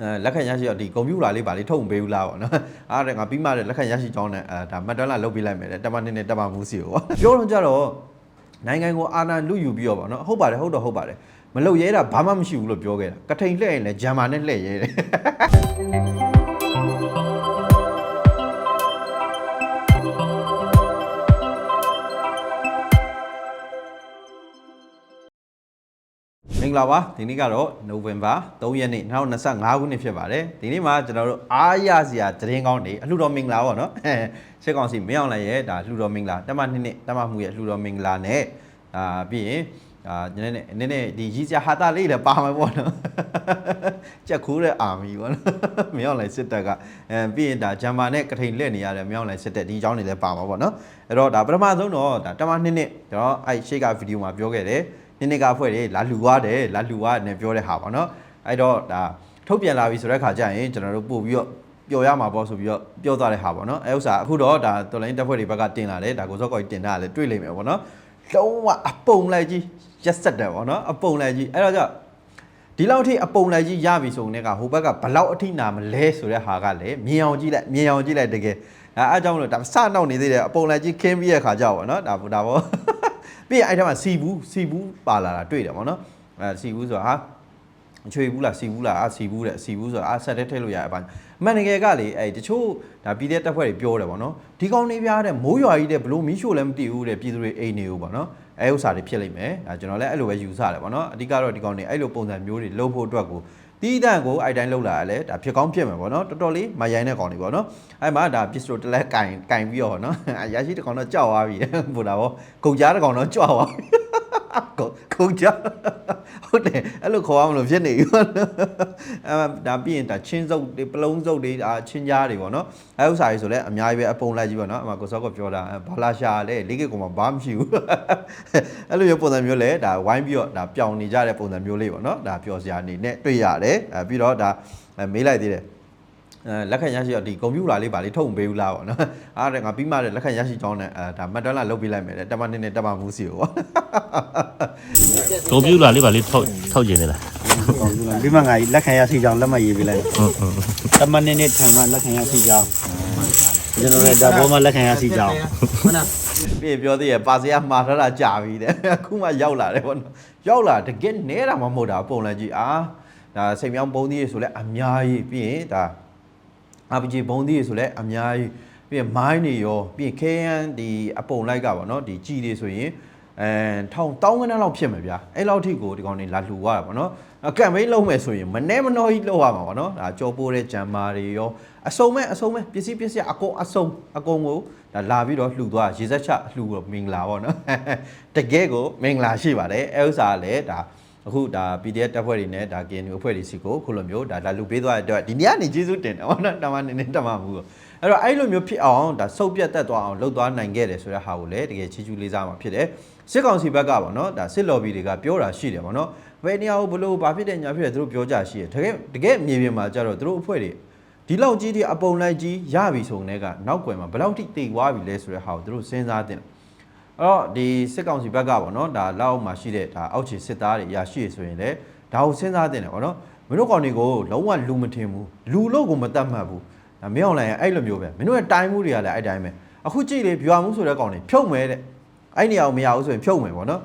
အဲလက်ခံရရှိတော့ဒီကွန်ပျူတာလေးပါလေးထုတ်မပေးဘူးလားပေါ့နော်အားတဲ့ငါပြီးမှတဲ့လက်ခံရရှိကြောင်းနဲ့အဲဒါမတ်တလာလုတ်ပေးလိုက်မယ်တဲ့တမနှစ်နဲ့တမမှုစီကိုပေါ့ပြောတော့ကြတော့နိုင်ငံကိုအာဏာလုယူပြီးတော့ပေါ့နော်ဟုတ်ပါတယ်ဟုတ်တော့ဟုတ်ပါတယ်မလုတ်ရဲတာဘာမှမရှိဘူးလို့ပြောခဲ့တာကထိန်လှဲ့ရင်လည်းဂျမ်မာနဲ့လှဲ့ရဲတယ် ဂလာပါဒီနေ့ကတော့နိုဝင်ဘာ3ရက်နေ့2025ခုနှစ်ဖြစ်ပါတယ်ဒီနေ့မှာကျွန်တော်တို့အားရစရာသတင်းကောင်းတွေအလှူတော်မင်္ဂလာပေါ့နော်ရှစ်ကောင်စီမင်းအောင်လိုက်ရဲ့ဒါလှူတော်မင်္ဂလာတမနှစ်နှစ်တမမှုရဲ့လှူတော်မင်္ဂလာနဲ့အာပြီးရင်အာနည်းနည်းနည်းနည်းဒီကြီးစရာဟာတာလေးလည်းပါမှာပေါ့နော်ကြက်ခိုးတဲ့အာမီပေါ့နော်မင်းအောင်လိုက်စစ်တပ်ကအဲပြီးရင်ဒါဂျမ်မာနဲ့ကထိန်လက်နေရတယ်မင်းအောင်လိုက်စစ်တပ်ဒီအကြောင်းတွေလည်းပါမှာပေါ့နော်အဲ့တော့ဒါပထမဆုံးတော့ဒါတမနှစ်နှစ်ကျွန်တော်အဲ့ရှေ့ကဗီဒီယိုမှာပြောခဲ့တယ် နိနေကအဖွဲ့တွေလာလှူရတယ်လာလှူရနဲ့ပြောတဲ့ဟာပေါ့နော်အဲ့တော့ဒါထုတ်ပြန်လာပြီဆိုတဲ့ခါကျရင်ကျွန်တော်တို့ပို့ပြီးတော့ပျော်ရမှာပေါ့ဆိုပြီးတော့ပြောသွားတဲ့ဟာပေါ့နော်အဲဥစ္စာအခုတော့ဒါတော်လိုင်းတက်ဖွဲ့တွေဘက်ကတင်လာတယ်ဒါကိုစော့ကော်ကြီးတင်တာလည်းတွေ့လိမ့်မယ်ပေါ့နော်လုံးဝအပုံလိုက်ကြီးရက်ဆက်တယ်ပေါ့နော်အပုံလိုက်ကြီးအဲ့တော့ကြောင့်ဒီလောက်အထိအပုံလိုက်ကြီးရပြီဆိုရင်ကဟိုဘက်ကဘလောက်အထိနာမလဲဆိုတဲ့ဟာကလည်းမြင်အောင်ကြည့်လိုက်မြင်အောင်ကြည့်လိုက်တကယ်အဲအားကြောင့်မလို့ဒါစနောက်နေသေးတယ်အပုံလိုက်ကြီးခင်းပြီးတဲ့ခါကြောက်ပေါ့နော်ဒါဒါပေါ့ ပြီးရင်အဲ့ထက်မှာစီဘူးစီဘူးပါလာတာတွေ့တယ်ပေါ့နော်အဲစီဘူးဆိုတာဟာချွေဘူးလားစီဘူးလားအာစီဘူးတဲ့စီဘူးဆိုတာအာဆက်တဲ့ထည့်လို့ရတယ်အပိုင်းအမှန်တကယ်ကလေအဲတချို့ဒါပြည်တဲ့တက်ဖွဲ့တွေပြောတယ်ပေါ့နော်ဒီကောင်နေပြားတဲ့မိုးရွာကြီးတဲ့ဘလို့မီးရှို့လည်းမတည်ဘူးတဲ့ပြည်သူတွေအိမ်နေဘူးပေါ့နော်အဲဥစ္စာတွေဖြစ်လိမ့်မယ်အဲကျွန်တော်လည်းအဲ့လိုပဲယူဆတယ်ပေါ့နော်အဓိကတော့ဒီကောင်နေအဲ့လိုပုံစံမျိုးတွေလုပ်ဖို့အတွက်ကို တီးတန့်ကိုအဲ့တိုင်းလောက်လာရလဲဒါဖြစ်ကောင်းဖြစ်မယ်ပေါ့နော်တော်တော်လေးမရိုင်းတဲ့ကောင်တွေပေါ့နော်အဲ့မှာဒါပစ္စတိုတလက်ကင်ကင်ပြီးတော့နော်အရာရှိတကောင်တော့ကြောက်သွားပြီပို့တာပေါ့ကုန်ကြားတကောင်တော့ကြွသွားပြီ ကိုကိုကြဟုတ်တယ်အဲ့လိုခေါ်ရမလို့ဖြစ်နေပြီပေါ့နော်အဲဒါပြီးရင်ဒါချင်းစုပ်တွေပလုံးစုပ်တွေဒါချင်းကြားတွေပေါ့နော်အဲဥစ္စာတွေဆိုလဲအများကြီးပဲအပုံလိုက်ကြီးပေါ့နော်အမကိုစောကပြောတာဘာလာရှာလဲလေးကကောင်မှဘာမှမရှိဘူးအဲ့လိုမျိုးပုံစံမျိုးလဲဒါဝိုင်းပြီးတော့ဒါပျောင်နေကြတဲ့ပုံစံမျိုးလေးပေါ့နော်ဒါပျော်စရာအနေနဲ့တွေ့ရတယ်အဲပြီးတော့ဒါမေးလိုက်သေးတယ်အဲ လက်ခံရရှိတော့ဒီကွန်ပျူတာလေးပါလေးထုတ်မပေးဘူးလားပေါ့နော်အားတဲ့ငါပြီးမှတဲ့လက်ခံရရှိကြောင်းနဲ့အဲဒါမတ်တလာလုတ်ပေးလိုက်မယ်တဲ့တမနှစ်နဲ့တမမှုစီကိုပေါ့ကွန်ပျူတာလေးပါလေးထောက်ထောက်ကျင်နေလားပြီးမှငါလက်ခံရစီကြောင်းလက်မှတ်ရေးပေးလိုက်ဟုတ်ဟုတ်တမန်နေနေထံမှလက်ခံရစီကြောင်းကျွန်တော်လည်းဒါဘောမှလက်ခံရစီကြောင်းပြီးရင်ပြောသေးရပါစရာမှာထားတာကြာပြီတဲ့အခုမှရောက်လာတယ်ပေါ့နော်ရောက်လာတကယ်နဲတာမှမဟုတ်တာပုံလည်းကြည့်အာဒါစိတ်မြောင်းဘုံသီးရေဆိုလဲအများကြီးပြီးရင်ဒါ RPG ဘုံသီးရေဆိုလဲအများကြီးပြီးရင်မိုင်းတွေရောပြီးရင်ခဲယမ်းဒီအပုံလိုက်ကပေါ့နော်ဒီကြီးတွေဆိုရင်အဲထောင်တောင်းကနန်းလောက်ဖြစ်မှာဗျာအဲ့လောက်ထိကိုဒီကောင်တွေလာလှူရတာပေါ့နော်အကမ်ပိန်းလုံးမယ်ဆိုရင်မနှဲမနှောကြီးလောက်ရမှာပေါ့နော်ဒါကြောပိုးတဲ့ဂျမ်မာတွေရောအစုံမဲ့အစုံမဲ့ပစ္စည်းပစ္စည်းအကုန်အစုံအကုန်ကိုဒါလာပြီးတော့လှူသွားရေစက်ချလှူတော့မင်္ဂလာပေါ့နော်တကယ်ကိုမင်္ဂလာရှိပါတယ်အဲဥစ္စာကလည်းဒါ အခုဒါ PDF တပ်ဖွဲ့တွေနဲ့ဒါ KNU အဖွဲ့တွေစီကိုခုလိုမျိုးဒါလာလူပေးသွားတဲ့အတွက်ဒီနေ့ကနေကျေးဇူးတင်တယ်ပေါ့နော်တမန်နေနေတမမှုကိုအဲ့တော့အဲ့လိုမျိုးဖြစ်အောင်ဒါစုပ်ပြတ်တက်သွားအောင်လုပ်သွားနိုင်ခဲ့တယ်ဆိုတဲ့ဟာကိုလည်းတကယ်ချီးကျူးလေးစားမှာဖြစ်တယ်စစ်ကောင်စီဘက်ကပေါ့နော်ဒါစစ်လော်ဘီတွေကပြောတာရှိတယ်ပေါ့နော်ဘယ်နေရာကိုဘလို့ဘာဖြစ်တယ်ညာဖြစ်တယ်သူတို့ပြောကြရှိတယ်တကယ်တကယ်မြေပြင်မှာကြတော့သူတို့အဖွဲ့တွေဒီလောက်ကြီးဒီအပုံလိုက်ကြီးရပြီဆိုတဲ့ကနောက်ွယ်မှာဘယ်လောက်ထိတိတ်သွားပြီလဲဆိုတဲ့ဟာကိုသူတို့စဉ်းစားတင်တယ် အဲ့တော့ဒီစစ်ကောင်စီဘက်ကပေါ့နော်ဒါလောက်မှာရှိတဲ့ဒါအောက်ခြေစစ်သားတွေအရာရှိရဆိုရင်လည်းဒါကိုစဉ်းစားတင်တယ်ပေါ့နော်မင်းတို့ကောင်တွေကိုလုံးဝလူမထင်ဘူးလူလို့ကိုမတတ်မှတ်ဘူးဒါမင်းအောင်လိုင်းရဲ့အဲ့လိုမျိုးပဲမင်းတို့ရဲ့တိုင်းမှုတွေကလည်းအဲ့တိုင်းပဲအခုကြည့်လေဗျွာမှုဆိုတဲ့ကောင်တွေဖြုတ်မယ်တဲ့အဲ့နေရာကိုမရဘူးဆိုရင်ဖြုတ်မယ်ပေါ့နော်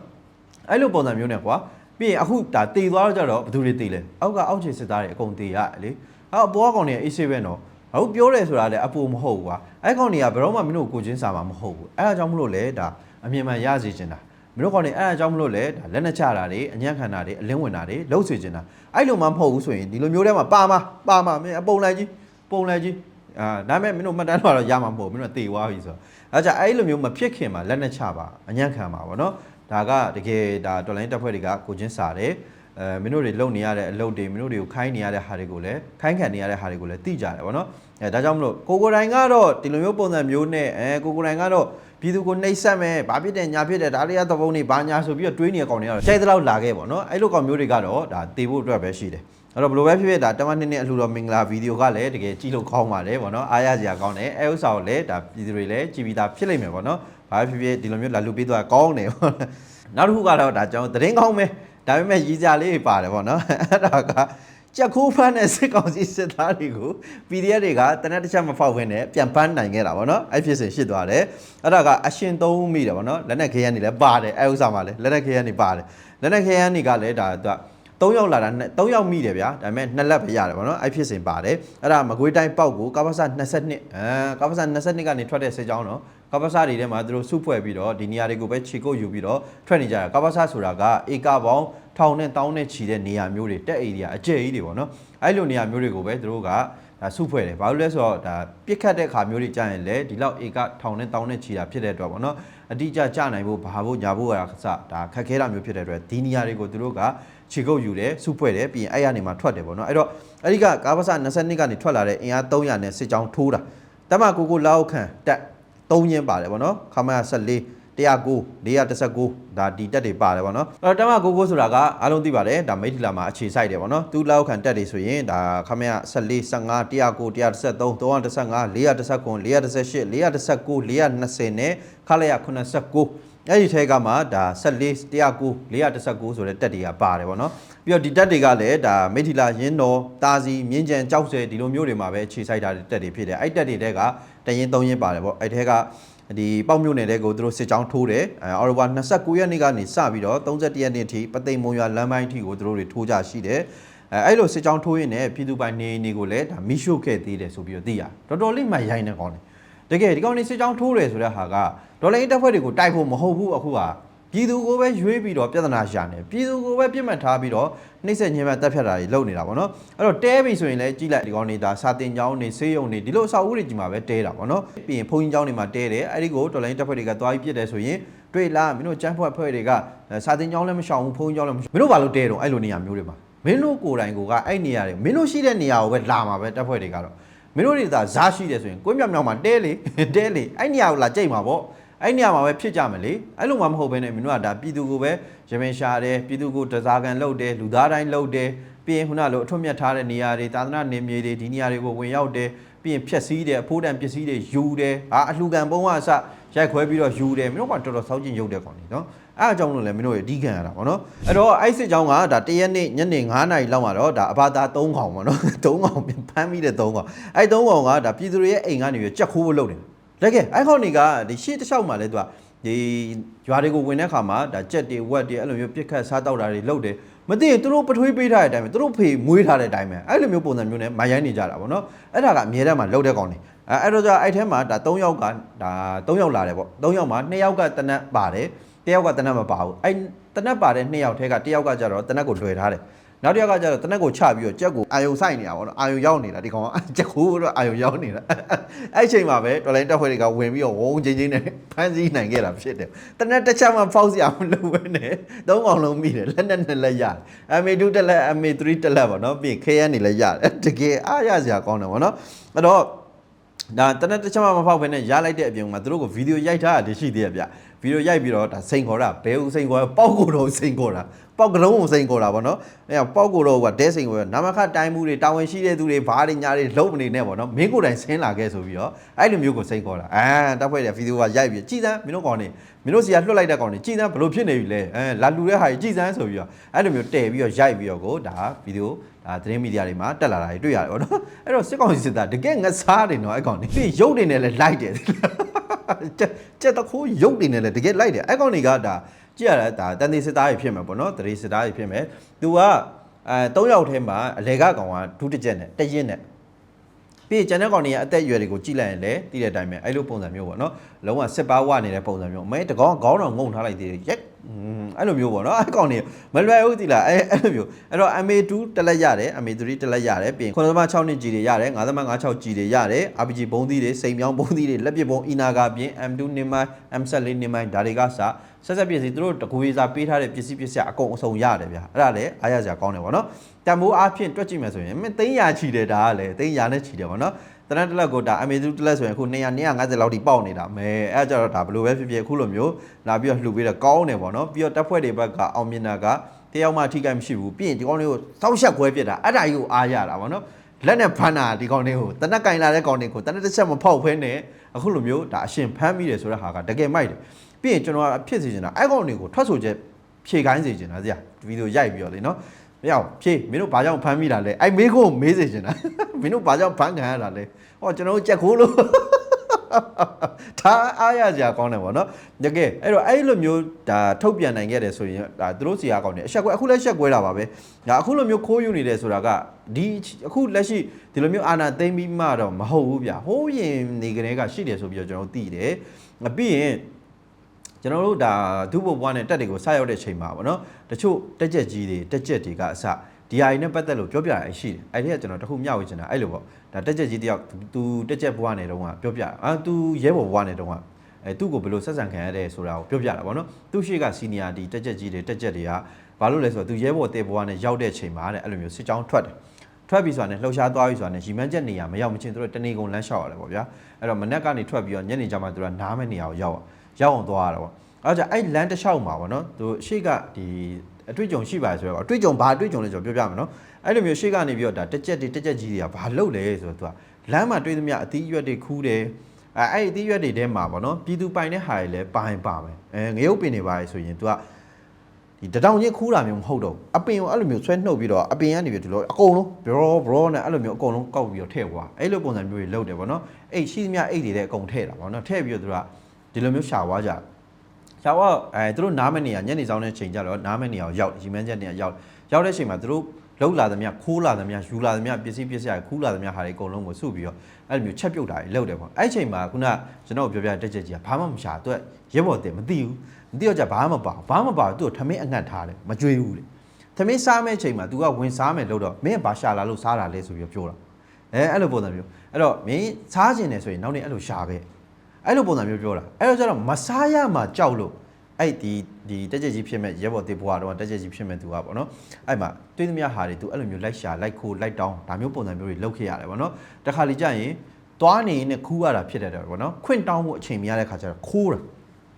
အဲ့လိုပုံစံမျိုးနဲ့ကွာပြီးရင်အခုဒါတည်သွားတော့ကြတော့ဘယ်သူတွေတည်လဲအောက်ကအောက်ခြေစစ်သားတွေအကုန်တည်ရတယ်လေအောက်အပေါ်ကကောင်တွေအေးဆေးပဲနော်အခုပြောတယ်ဆိုတာလည်းအပူမဟုတ်ဘူးကွာအဲ့ကောင်တွေကဘယ်တော့မှမင်းတို့ကိုကိုချင်းစာမှာမဟုတ်ဘူးအဲ့ဒါကြောင့်မလို့လေဒါ အမြင်မှန်ရစေချင်တာမင်းတို့ကောင်နေအဲ့အကြောင်းမလို့လေဒါလက်နဲ့ချတာတွေအညံ့ခံတာတွေအလင်းဝင်တာတွေလှုပ်စေချင်တာအဲ့လိုမှမဟုတ်ဘူးဆိုရင်ဒီလိုမျိုးထဲမှာပါမှာပါမှာမင်းအပုံလိုက်ကြီးပုံလိုက်ကြီးအာဒါပေမဲ့မင်းတို့မှတ်တမ်းတော့ရမှာမဟုတ်ဘူးမင်းတို့တေသွားပြီဆိုတော့အဲကြအဲ့လိုမျိုးမဖြစ်ခင်မှာလက်နဲ့ချပါအညံ့ခံပါဗောနော်ဒါကတကယ်ဒါတော်လိုင်းတက်ဖွဲ့တွေကကိုချင်းစာတယ်အဲမင်းတို့တွေလုံနေရတဲ့အလုပ်တွေမင်းတို့တွေကိုခိုင်းနေရတဲ့ဟာတွေကိုလည်းခိုင်းခံနေရတဲ့ဟာတွေကိုလည်းသိကြတယ်ဗောနော်အဲဒါကြောင့်မလို့ကိုကိုတိုင်းကတော့ဒီလိုမျိုးပုံစံမျိုးနဲ့အဲကိုကိုတိုင်းကတော့ ပြည်သူကိုနှိပ်စက်မယ်ဘာဖြစ်တယ်ညာဖြစ်တယ်ဒါတွေကသဘုံတွေဘာညာဆိုပြီးတော့တွေးနေတဲ့ကောင်တွေကတော့ကြိုက်သလောက်လာခဲ့ပေါ့နော်အဲ့လိုကောင်မျိုးတွေကတော့ဒါတေဖို့အတွက်ပဲရှိတယ်အဲ့တော့ဘယ်လိုပဲဖြစ်ဖြစ်ဒါတမန်နှစ်နှစ်အလှူတော်မင်္ဂလာဗီဒီယိုကလည်းတကယ်ကြည့်လို့ကောင်းပါတယ်ပေါ့နော်အားရစရာကောင်းတယ်အဲဥစ္စာကိုလည်းဒါပြည်သူတွေလည်းကြည်ပြီးသားဖြစ်လိမ့်မယ်ပေါ့နော်ဘာဖြစ်ဖြစ်ဒီလိုမျိုးလာလူပေးသွားကောင်းတယ်ပေါ့နောက်တစ်ခုကတော့ဒါကျွန်တော်သတင်းကောင်းပဲဒါပေမဲ့ရည်စရာလေးတွေပါတယ်ပေါ့နော်အဲ့ဒါက ကြက်ခိုးဖမ်းတဲ့စစ်ကောင်စီစစ်သားတွေကို PDF တွေကတနက်တစ်ချက်မဖောက်ဘဲနဲ့ပြန်ပန်းနိုင်ခဲ့တာဗောနော်အဲ့ဖြစ်စဉ်ရှိသွားတယ်အဲ့ဒါကအရှင်သုံးမိတယ်ဗောနော်လက်နက်ခဲရနေလဲပါတယ်အဲ့ဥစ္စာမှာလဲလက်နက်ခဲရနေပါတယ်လက်နက်ခဲရနေကလည်းဒါသူ3ယောက်လာတာ3ယောက်မိတယ်ဗျာဒါပေမဲ့နှစ်လက်ပဲရတယ်ဗောနော်အဲ့ဖြစ်စဉ်ပါတယ်အဲ့ဒါမကွေးတိုင်းပေါက်ကိုကပ္ပစ22အဲကပ္ပစ22ကနေထွက်တဲ့စစ်ကြောင်းတော့ ကပ္ပစတွေထဲမှာသူတို့စုဖွဲ့ပြီးတော့ဒီနေရာတွေကိုပဲခြေကုပ်ယူပြီးတော့ထွက်နေကြတာကပ္ပစဆိုတာကဧကပေါင်းထောင်နဲ့တောင်းနဲ့ချီတဲ့နေရာမျိုးတွေတက်အေရီယာအကျယ်ကြီးတွေပေါ့နော်အဲ့လိုနေရာမျိုးတွေကိုပဲသူတို့ကဒါစုဖွဲ့တယ်ဘာလို့လဲဆိုတော့ဒါပြစ်ခတ်တဲ့ခါမျိုးတွေကြာရင်လေဒီလောက်ဧကထောင်နဲ့တောင်းနဲ့ချီတာဖြစ်တဲ့အတွက်ပေါ့နော်အတိအကျကြနိုင်ဖို့ဘာဖို့ညာဖို့ရာစဒါခက်ခဲတာမျိုးဖြစ်တဲ့အတွက်ဒီနေရာတွေကိုသူတို့ကခြေကုပ်ယူတယ်စုဖွဲ့တယ်ပြီးရင်အဲ့ရနေမှာထွက်တယ်ပေါ့နော်အဲ့တော့အဲ့ဒီကကာဗဆ22ကနေထွက်လာတဲ့အင်အား300နဲ့စစ်ကြောင်းထိုးတာတမကိုကိုလောက်ခန့်တက် 3ရင်းပါတယ်ပေါ့နော်ခမရ14 109 419ဒါဒီတက်တွေပါတယ်ဗောနော်အဲ့တော့တမကိုကိုဆိုတာကအားလုံးသိပါတယ်ဒါမိထီလာမှာအခြေစိုက်တယ်ဗောနော်သူလောက်ခံတက်တွေဆိုရင်ဒါခမရ14 15 109 113 315 419 418 419 420နဲ့ခလိုက်ရ89အဲ့ဒီထဲကမှဒါ14 109 419ဆိုတဲ့တက်တွေကပါတယ်ဗောနော်ပြီးတော့ဒီတက်တွေကလည်းဒါမိထီလာရင်းတော်တာစီမြင်းကြံကြောက်စဲဒီလိုမျိုးတွေမှာပဲအခြေစိုက်တာတက်တွေဖြစ်တယ်အဲ့တက်တွေတဲက တရင်3ရင်ပါတယ်ဗောအဲ့ထဲကဒီပေါက်မြို့နယ်တဲ့ကိုသူတို့စစ်ကြောင်းထိုးတယ်အဲအော်တိုဘာ29ရက်နေ့ကနေစပြီးတော့31ရက်နေ့ထိပသိမ်မွန်ရွာလမ်းပိုင်းထိကိုသူတို့တွေထိုးကြရှိတယ်အဲအဲ့လိုစစ်ကြောင်းထိုးရင်းနဲ့ပြည်သူပိုင်နေနေကိုလည်းဒါမိရှုခဲ့သေးတယ်ဆိုပြီးတော့သိရတော်တော်လေးမှရိုင်းနေကောင်းတယ်တကယ်ဒီကောင်နေစစ်ကြောင်းထိုးတယ်ဆိုတဲ့ဟာကဒေါ်လာအင်းတပ်ဖွဲ့တွေကိုတိုက်ဖို့မဟုတ်ဘူးအခုက ပြည်သူကိုပဲရွေးပြီးတော့ပြဿနာရှာနေပြည်သူကိုပဲပြစ်မှတ်ထားပြီးတော့နှိမ့်ဆက်ညှဉ်းပန်းတပ်ဖြတ်တာတွေလုပ်နေတာပေါ့နော်အဲ့တော့တဲပြီဆိုရင်လည်းကြီးလိုက်ဒီကောင်နေဒါစာတင်ကျောင်းနေဆေးရုံနေဒီလိုအဆောက်အဦတွေကြီးမှာပဲတဲတာပေါ့နော်ပြီးရင်ဘုန်းကြီးကျောင်းတွေမှာတဲတယ်အဲ့ဒီကိုဒေါ်လာအင်းတပ်ဖွဲ့တွေကသွားပြီးပြစ်တယ်ဆိုရင်တွေ့လားမင်းတို့ကျန်းဖွဲ့ဖွဲ့တွေကစာတင်ကျောင်းလည်းမရှောင်ဘူးဘုန်းကြီးကျောင်းလည်းမရှောင်မင်းတို့ဘာလို့တဲတော့အဲ့လိုနေရာမျိုးတွေမှာမင်းတို့ကိုယ်တိုင်ကိုကအဲ့နေရာတွေမင်းတို့ရှိတဲ့နေရာကိုပဲလာမှာပဲတပ်ဖွဲ့တွေကတော့မင်းတို့တွေသာဇာရှိတယ်ဆိုရင်ကိုင်းမြောင်မြောင်မှာတဲလေတဲလေအဲ့နေရာကိုလာကြိတ်မှာပေါ့ အဲ့နေရာမှာပဲဖြစ်ကြမယ်လေအဲ့လိုမှမဟုတ်ဘဲနဲ့မင်းတို့ကဒါပြည်သူကိုပဲရမင်ရှာတယ်ပြည်သူကိုတစားကန်လုပ်တယ်လူသားတိုင်းလုပ်တယ်ပြီးရင်ခုနလိုအထွတ်မြတ်ထားတဲ့နေရာတွေသာသနာနေမြေတွေဒီနေရာတွေကိုဝင်ရောက်တယ်ပြီးရင်ဖြက်စီးတယ်အဖိုးတန်ပစ္စည်းတွေယူတယ်ဟာအလှကန်ပုံးကအစရိုက်ခွဲပြီးတော့ယူတယ်မင်းတို့ကတော်တော်စောင့်ကျင်ရုပ်တဲ့ကောင်နေနော်အဲ့အကြောင်းလို့လည်းမင်းတို့ရအဓိကရတာပေါ့နော်အဲ့တော့အဲ့စစ်ကြောင်းကဒါတရက်နေ့ညနေ9:00နာရီလောက်မှာတော့ဒါအဘာသာ3ခေါင်ပေါ့နော်3ခေါင်ဖမ်းပြီးတဲ့3ခေါင်အဲ့3ခေါင်ကဒါပြည်သူတွေရဲ့အိမ်ကနေပြီးကြက်ခိုးဖို့လုပ်တယ် လက်ကဲအိုင်ခေါနီကဒီရှေ့တစ်လျှောက်မှာလဲသူကဒီရွာတွေကိုဝင်တဲ့ခါမှာဒါကြက်တွေဝက်တွေအဲ့လိုမျိုးပြစ်ခတ်စားတောက်တာတွေလုပ်တယ်မသိရင်သူတို့ပထွေးပေးထားတဲ့အတိုင်းပဲသူတို့ဖေမွေးထားတဲ့အတိုင်းပဲအဲ့လိုမျိုးပုံစံမျိုးနဲ့မရိုင်းနေကြတာပေါ့နော်အဲ့ဒါကအမြဲတမ်းမှလှုပ်တဲ့ကောင်နေအဲ့အဲ့တော့じゃအဲ့ထဲမှာဒါ3ယောက်ကဒါ3ယောက်လာတယ်ပေါ့3ယောက်မှာ2ယောက်ကတနက်ပါတယ်1ယောက်ကတနက်မပါဘူးအဲ့တနက်ပါတဲ့2ယောက်ထဲက1ယောက်ကကြတော့တနက်ကိုလွယ်ထားတယ် နောက်တစ်ယောက်ကကျတော့တနက်ကိုချပြီးတော့ကြက်ကိုအာယုံဆိုင်နေတာပေါ့နော်အာယုံရောက်နေတာဒီကောင်ကကြက်ကိုတော့အာယုံရောက်နေတာအဲ့အချိန်မှာပဲတော်လိုင်းတက်ဖွဲ့တွေကဝင်ပြီးတော့ဝုန်းချင်းချင်းနဲ့ဖမ်းဆီးနိုင်ခဲ့တာဖြစ်တယ်တနက်တစ်ချက်မှဖောက်စရာမလိုဘဲနဲ့သုံးကောင်လုံးမိတယ်လက်နဲ့နဲ့လက်ရတယ်အမေ2တက်လက်အမေ3တက်လက်ပေါ့နော်ပြီးခဲရန်နေလက်ရတယ်တကယ်အားရစရာကောင်းတယ်ပေါ့နော်အဲ့တော့ဒါတနက်တစ်ချက်မှမဖောက်ဘဲနဲ့ရလိုက်တဲ့အပြင်မှာသူတို့ကဗီဒီယိုရိုက်ထားတာရှိသေးတယ်ဗျ ဗီဒီယိုရိုက်ပြီးတော့ဒါစိန်ခေါ်တာဘဲဦးစိန်ခေါ်ပေါက်ကိုတော့စိန်ခေါ်တာပေါက်ကလုံးကိုစိန်ခေါ်တာဗောနော်အဲပေါက်ကိုတော့ကဒဲစိန်ခေါ်ရနာမခတိုင်းမှုတွေတာဝန်ရှိတဲ့သူတွေဘားတွေညာတွေလုံးမနေနဲ့ဗောနော်မင်းကိုယ်တိုင်ဆင်းလာခဲ့ဆိုပြီးတော့အဲ့လိုမျိုးကိုစိန်ခေါ်တာအာတပ်ဖွဲ့တဲ့ဗီဒီယိုကရိုက်ပြီးကြည်စမ်းမင်းတို့ကောင်နေမင်းတို့စီကလွှတ်လိုက်တဲ့ကောင်နေကြည်စမ်းဘလို့ဖြစ်နေပြီလဲအဲလာလူတဲ့ဟာကြီးကြည်စမ်းဆိုပြီးတော့အဲ့လိုမျိုးတဲပြီးတော့ရိုက်ပြီးတော့ကိုဒါဗီဒီယိုဒါသတင်းမီဒီယာတွေမှာတက်လာတာတွေတွေ့ရတယ်ဗောနော်အဲ့တော့စစ်ကောင်စီစစ်သားတကယ်ငစားတယ်နော်အဲ့ကောင်နေပြီးရုပ်တွေနဲ့လည်းလိုက်တယ် ကြက်ကြက်တခိုးရုပ်တွေနဲ့လည်းတကယ်လိုက်တယ်အဲ့ကောင်တွေကဒါကြည့်ရတာဒါတန်သေးစစ်သားတွေဖြစ်မှာပေါ့နော်တရေစစ်သားတွေဖြစ်မယ်သူကအဲ၃ယောက်ထဲမှာအလေကကောင်ကဒုတစ်ချက်နဲ့တရင်နဲ့ပြီးကျန်တဲ့ကောင်တွေကအသက်အရွယ်တွေကိုကြည့်လိုက်ရင်လည်းသိတဲ့အတိုင်းပဲအဲ့လိုပုံစံမျိုးပေါ့နော်လုံးဝစစ်ပါဝနေတဲ့ပုံစံမျိုးမဲတကောင်ခေါင်းတော်ငုံထားလိုက်သေးတယ်ရက် အဲ့လိုမျိုးပေါ့နော်အဲ့ကောင်တွေမလွယ်ဘူးသီလားအဲ့အဲ့လိုမျိုးအဲ့တော့ MA2 တက်လက်ရတယ် MA3 တက်လက်ရတယ်ပြီးရင်9.6နှစ် G တွေရတယ်9.56 G တွေရတယ် RPG ဘုံသီးတွေစိန်ပြောင်းဘုံသီးတွေလက်ပစ်ဘုံအီနာကာပြင် M2 နင်းမိုင်း M74 နင်းမိုင်းဒါတွေကစဆက်ဆက်ပစ္စည်းသူတို့တကူရေးစာပေးထားတဲ့ပစ္စည်းပစ္စည်းအကုန်အစုံရတယ်ဗျာအဲ့ဒါလည်းအားရစရာကောင်းတယ်ဗောနော်တန်ဖိုးအားဖြင့်တွက်ကြည့်မယ်ဆိုရင်မင်း300ချီတယ်ဒါကလည်း300နဲ့ချီတယ်ဗောနော် တနက်တစ်လက်ကိုဒါ Amazon တစ်လက်ဆိုရင်အခု200 250လောက်ထိပေါက်နေတာမဲအဲ့ကြတော့ဒါဘယ်လိုပဲဖြစ်ဖြစ်အခုလိုမျိုးလာပြီးတော့လှူပေးတော့ကောင်းတယ်ဗောနော်ပြီးတော့တပ်ဖွဲ့တွေဘက်ကအောင်မြင်တာကတယောက်မှထိခိုက်မရှိဘူးပြီးရင်ဒီကောင်းလေးကိုစောက်ရှက်ခွဲပြစ်တာအဲ့ဒါကြီးကိုအားရတာဗောနော်လက်နဲ့ဖမ်းတာဒီကောင်တွေကိုတနက်ကင်လာတဲ့ကောင်တွေကိုတနက်တစ်ချက်မဖောက်ဖဲနဲ့အခုလိုမျိုးဒါအရှင်ဖမ်းမိတယ်ဆိုတဲ့ဟာကတကယ်မိုက်တယ်ပြီးရင်ကျွန်တော်ကဖြစ်စီချင်တာအဲ့ကောင်တွေကိုထွက်ဆိုချက်ဖြေခိုင်းစေချင်တာဇာဗီဒီယိုရိုက်ပြီးတော့လေနော် မရအောင်ဖြေမင်းတို့ဘာကြောင့်ဖမ်းမိတာလဲအဲ့မေးခွန်းကိုမေးစေချင်တာမင်းတို့ဘာကြောင့်ဖမ်းခံရတာလဲဟောကျွန်တော်တို့ကြက်ခိုးလို့ဒါအားရကြကောင်းတယ်ဗောနော်တကယ်အဲ့တော့အဲ့လိုမျိုးဒါထုတ်ပြန်နိုင်ခဲ့တယ်ဆိုရင်ဒါသူတို့စီအားကောင်းတယ်အဆက်ကွဲအခုလည်းဆက်ကွဲတာပါပဲဒါအခုလိုမျိုးခိုးယူနေတယ်ဆိုတာကဒီအခုလက်ရှိဒီလိုမျိုးအာနာသိမ့်ပြီးမှတော့မဟုတ်ဘူးဗျဟိုးရင်နေကလေးကရှိတယ်ဆိုပြီးတော့ကျွန်တော်တို့သိတယ်ပြီးရင် ကျွန်တော်တို့ဒါဒုဘဘွားနဲ့တက်တွေကိုစရောက်တဲ့ချိန်မှာပေါ့နော်တချို့တက်ချက်ကြီးတွေတက်ချက်တွေကအစဒီဟာတွေနဲ့ပတ်သက်လို့ပြောပြရရှိတယ်အဲ့ဒီကကျွန်တော်တခုမျှဝေချင်တာအဲ့လိုပေါ့ဒါတက်ချက်ကြီးတယောက်သူတက်ချက်ဘွားနဲ့တုန်းကပြောပြအာသူရဲဘော်ဘွားနဲ့တုန်းကအဲသူ့ကိုဘယ်လိုဆက်ဆံခံရတဲ့ဆိုတာကိုပြောပြတာပေါ့နော်သူရှိကစီနီယာဒီတက်ချက်ကြီးတွေတက်ချက်တွေကဘာလို့လဲဆိုတော့သူရဲဘော်တေဘွားနဲ့ရောက်တဲ့ချိန်မှာတဲ့အဲ့လိုမျိုးစစ်ကြောင်းထွက်တယ်ထွက်ပြီဆိုတာနဲ့လှုပ်ရှားသွားပြီဆိုတာနဲ့ရီမန်းချက်နေရမရောက်မချင်းသူတို့တနေကုန်လမ်းလျှောက်ရတယ်ပေါ့ဗျာအဲ့တော့မနက်ကနေထွက်ပြီးတော့ညနေကျမှသူတို့ကနားမဲ့နေရာကိုရောက် ရောက်အောင်သွားရတာပေါ့အဲ့တော့အဲ့လမ်းတစ်လျှောက်မှာပေါ့နော်သူရှေ့ကဒီအတွေ့အကြုံရှိပါဆိုတော့အတွေ့အကြုံဘာအတွေ့အကြုံလဲကျွန်တော်ပြောပြမယ်နော်အဲ့လိုမျိုးရှေ့ကနေပြီးတော့ဒါတက်ကြက်တွေတက်ကြက်ကြီးတွေကဘာလုပ်လဲဆိုတော့သူကလမ်းမှာတွေ့သမျှအသီးအရွက်တွေခူးတယ်အဲအဲ့ဒီအသီးအရွက်တွေထဲမှာပေါ့နော်ပြည်သူပိုင်တဲ့ဟာတွေလည်းပါရင်ပါမယ်အဲငရုတ်ပင်တွေပါလေဆိုရင်သူကဒီတတောင်ချင်းခူးတာမျိုးမဟုတ်တော့ဘူးအပင်ကိုအဲ့လိုမျိုးဆွဲနှုတ်ပြီးတော့အပင်ကနေပြီးဒီလိုအကုန်လုံး bro bro နဲ့အဲ့လိုမျိုးအကုန်လုံးကောက်ပြီးတော့ထည့်သွားအဲ့လိုပုံစံမျိုးတွေလုပ်တယ်ဗောနော်အဲ့ရှိသမျှအိတ်တွေလည်းအကုန်ထည့်တာဗောနော်ထည့်ပြီးတော့သူက ဒီလိုမျိုးရှာွားကြရှာွားအဲသူတို့နားမနေရညနေဆောင်တဲ့ချိန်ကြတော့နားမနေအောင်ရောက်ရီမန်းချက်နေရရောက်ရောက်တဲ့ချိန်မှာသူတို့လောက်လာသမျှခိုးလာသမျှယူလာသမျှပစ္စည်းပစ္စည်းခူးလာသမျှဟာတွေအကုန်လုံးကိုစုပြီးတော့အဲ့လိုမျိုးချက်ပြုတ်တာတွေလုပ်တယ်ဗောအဲ့ချိန်မှာခုနကျွန်တော်ပြောပြတဲ့တက်ချက်ကြီးကဘာမှမရှာသူကရဲဘော်တင်မသိဘူးမသိတော့ကြဘာမှမပါဘာမှမပါသူ့ကိုထမင်းအငတ်ထားတယ်မကြွေးဘူးလေထမင်းစားမဲ့ချိန်မှာ तू ကဝင်စားမယ်လို့တော့မင်းကဘာရှာလာလို့စားတာလဲဆိုပြီးပြောတာအဲအဲ့လိုပုံစံမျိုးအဲ့တော့မင်းစားကျင်တယ်ဆိုရင်နောက်နေ့အဲ့လိုရှာခဲ့ အဲ့လိုပုံစံမျိုးပြောတာအဲ့တော့ကျတော့မစားရမှကြောက်လို့အဲ့ဒီဒီတက်ချက်ကြီးဖြစ်မဲ့ရဲဘော်တေဘွားတော့တက်ချက်ကြီးဖြစ်မဲ့သူကပေါ့နော်အဲ့မှာတွေးသမျှဟာတွေ तू အဲ့လိုမျိုးလိုက်ရှာလိုက်ခိုးလိုက်တောင်းဒါမျိုးပုံစံမျိုးတွေလုပ်ခဲ့ရတယ်ပေါ့နော်တခါလေကြာရင်သွားနေနဲ့ခူးရတာဖြစ်တတ်တယ်ပေါ့နော်ခွင့်တောင်းမှုအချိန်မရတဲ့ခါကျတော့ခိုးတာ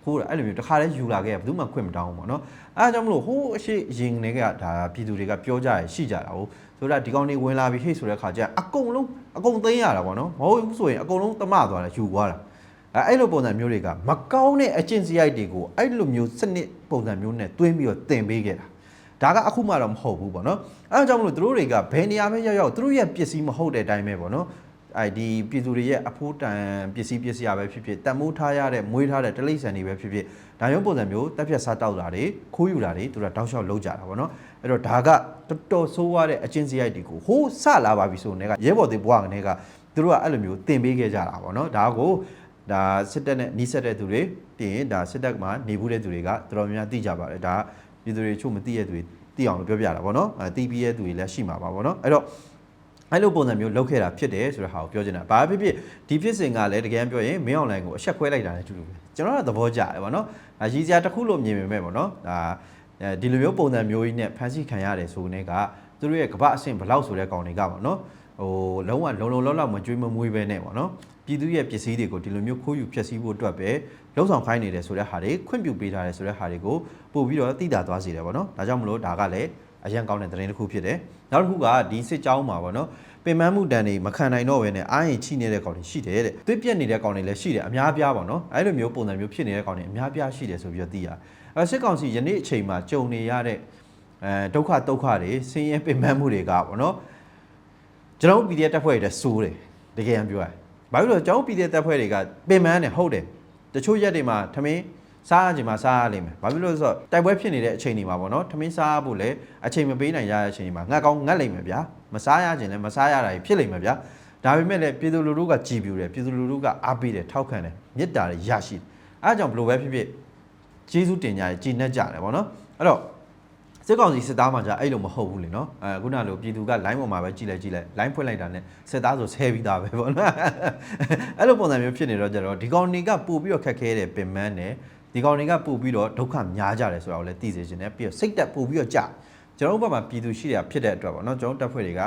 ခိုးတာအဲ့လိုမျိုးတစ်ခါတည်းယူလာခဲ့ဘယ်သူမှခွင့်မတောင်းဘူးပေါ့နော်အဲဒါကြောင့်မလို့ဟိုးအရှိရင်တွေကဒါပြည်သူတွေကပြောကြရရှိကြတာဟုတ်ဆိုတော့ဒီကောင်တွေဝင်လာပြီးဟိတ်ဆိုတဲ့ခါကျအကုန်လုံးအကုန်သိမ်းရတာပေါ့နော်မဟုတ်ဘူးဆိုရင်အကုန်လုံးတမသွားတာယူသွားတာ အဲအဲ့လိုပုံစံမျိုးတွေကမကောင်းတဲ့အကျင့်စရိုက်တွေကိုအဲ့လိုမျိုးစနစ်ပုံစံမျိုးနဲ့တွင်းပြီးတော့တင်ပေးခဲ့တာဒါကအခုမှတော့မဟုတ်ဘူးပေါ့နော်အဲဒါကြောင့်မလို့သူတို့တွေကဘယ်နေရာပဲရောက်ရောက်သူတို့ရဲ့ပစ္စည်းမဟုတ်တဲ့အတိုင်းပဲပေါ့နော်အဲဒီပြည်သူတွေရဲ့အဖိုးတန်ပစ္စည်းပစ္စည်းရပဲဖြစ်ဖြစ်တန်မိုးထားရတဲ့မွေးထားတဲ့တလိษံတွေပဲဖြစ်ဖြစ်ဒါရုံပုံစံမျိုးတက်ဖြတ်စားတောက်တာတွေခိုးယူတာတွေသူတို့တောက်လျှောက်လုံးကြတာပေါ့နော်အဲ့တော့ဒါကတော်တော်ဆိုးရတဲ့အချင်းစရိုက်တွေကိုဟိုးဆလာပါပြီဆိုနေကရဲဘော်တွေဘွားကနေကသူတို့ကအဲ့လိုမျိုးတင်ပေးခဲ့ကြတာပေါ့နော်ဒါကို ဒါစစ်တပ်နဲ့နှီးဆက်တဲ့သူတွေတင်ရင်ဒါစစ်တပ်မှာနေဘူးတဲ့သူတွေကတော်တော်များများသိကြပါတယ်ဒါပြည်သူတွေချို့မသိတဲ့သူတွေသိအောင်လို့ပြောပြတာပေါ့နော်အဲသိပြီးတဲ့သူတွေလည်းရှိမှာပါပေါ့နော်အဲ့တော့အဲ့လိုပုံစံမျိုးလုပ်ခဲ့တာဖြစ်တယ်ဆိုတဲ့ဟာကိုပြောချင်တာဘာဖြစ်ဖြစ်ဒီဖြစ်စဉ်ကလည်းတကယ်ပြောရင်မင်းအွန်လိုင်းကိုအဆက်ခွဲလိုက်တာလည်းတူတူပဲကျွန်တော်ကသဘောကျတယ်ဗောနော်ဒါရည်စရာတစ်ခုလို့မြင်ပေမဲ့ဗောနော်ဒါအဲဒီလိုမျိုးပုံစံမျိုးကြီးနဲ့ဖန်ဆီးခံရတယ်ဆိုနေကသူတို့ရဲ့ကပအဆင့်ဘလောက်ဆိုတဲ့ကောင်တွေကဗောနော်ဟိုလုံးဝလုံလုံလောက်လောက်မကြွေးမမွေးပဲနဲ့ဗောနော် ပြည်သူရဲ့ပစ္စည်းတွေကိုဒီလိုမျိုးခိုးယူဖျက်ဆီးဖို့အတွက်ပဲလုံဆောင်ခိုင်းနေတယ်ဆိုတဲ့ဟာတွေခွင့်ပြုပေးထားတယ်ဆိုတဲ့ဟာတွေကိုပို့ပြီးတော့သိတာသွားစေတယ်ဗောနော်ဒါကြောင့်မလို့ဒါကလည်းအရန်ကောင်းတဲ့သတင်းတစ်ခုဖြစ်တယ်နောက်တစ်ခုကဒီစစ်ကြောင်းမှာဗောနော်ပင်ပန်းမှုတန်တွေမခံနိုင်တော့ဘဲနဲ့အားရင်ချိနေတဲ့ကောင်တွေရှိတယ်တဲ့သွေးပြက်နေတဲ့ကောင်တွေလည်းရှိတယ်အများပြားပါနော်အဲ့လိုမျိုးပုံစံမျိုးဖြစ်နေတဲ့ကောင်တွေအများပြားရှိတယ်ဆိုပြီးတော့သိရအဲစစ်ကောင်စီယနေ့အချိန်မှာကြုံနေရတဲ့အဲဒုက္ခဒုက္ခတွေဆင်းရဲပင်ပန်းမှုတွေကပေါ့နော်ကျွန်တော်တို့ PDF တပ်ဖွဲ့တွေလည်းစိုးတယ်တကယ်ရန်ပြောရ ဘာလို့လဲဆိုတော့ကျွန်တော်တို့ PDF တပ်ဖွဲ့တွေကပင်ပန်းတယ်ဟုတ်တယ်တချို့ရက်တွေမှာထမင်းစားရချိန်မှာစားရလိမ့်မယ်။ဘာဖြစ်လို့လဲဆိုတော့တိုက်ပွဲဖြစ်နေတဲ့အချိန်တွေမှာပေါ့နော်။ထမင်းစားဖို့လည်းအချိန်မပေးနိုင်ရတဲ့အချိန်တွေမှာငတ်ကောင်းငတ်လိမ့်မယ်ဗျာ။မစားရခြင်းလည်းမစားရတာကြီးဖြစ်လိမ့်မယ်ဗျာ။ဒါပေမဲ့လည်းပြည်သူလူထုကကြည်ပြူတယ်ပြည်သူလူထုကအားပေးတယ်ထောက်ခံတယ်မေတ္တာတွေရရှိတယ်။အဲအကြောင်းဘယ်လိုပဲဖြစ်ဖြစ်ကျေးဇူးတင်ကြတယ်ကြည်နှက်ကြတယ်ပေါ့နော်။အဲ့တော့ စစ်ကောင်စီစစ်သားမှじゃအဲ့လိုမဟုတ်ဘူးလေနော်အဲခုနလိုပြည်သူက line ပေါ်မှာပဲကြည်လိုက်ကြည်လိုက် line ဖွင့်လိုက်တာနဲ့စစ်သားဆိုဆဲပြီးသားပဲပေါ့နော်အဲ့လိုပုံစံမျိုးဖြစ်နေတော့ကြတော့ဒီကောင်တွေကပို့ပြီးတော့ခက်ခဲတယ်ပင်မန်းတယ်ဒီကောင်တွေကပို့ပြီးတော့ဒုက္ခများကြတယ်ဆိုတာကိုလည်းသိစေချင်တယ်ပြီးတော့စိတ်တက်ပို့ပြီးတော့ကြာကျွန်တော်တို့ဘက်မှာပြည်သူရှိတယ်ဖြစ်တဲ့အတွက်ပေါ့နော်ကျွန်တော်တပ်ဖွဲ့တွေက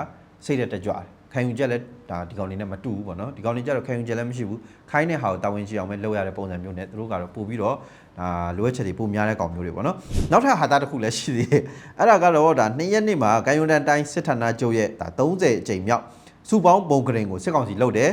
စိတ်တက်တက်ကြွတယ်ခံယူချက်လည်းဒါဒီကောင်တွေနဲ့မတူဘူးပေါ့နော်ဒီကောင်တွေကြတော့ခံယူချက်လည်းမရှိဘူးခိုင်းတဲ့ဟာကိုတာဝန်ရှိအောင်ပဲလုပ်ရတဲ့ပုံစံမျိုးနဲ့သူတို့ကတော့ပို့ပြီးတော့ ဒါလိုအပ်ချက်တွေပိုများတဲ့ကောင်မျိုးတွေပေါ့နော်နောက်ထပ်ဟာတာတစ်ခုလည်းရှိသေးတယ်အဲ့ဒါကတော့ဒါ2ရက်နေ့မှာကံယွန်တန်တိုင်းစစ်ဌာနချုပ်ရဲ့ဒါ30အကြိမ်မြောက်စုပေါင်းပုံကရင်ကိုစစ်ကောင်စီလုပ်တယ်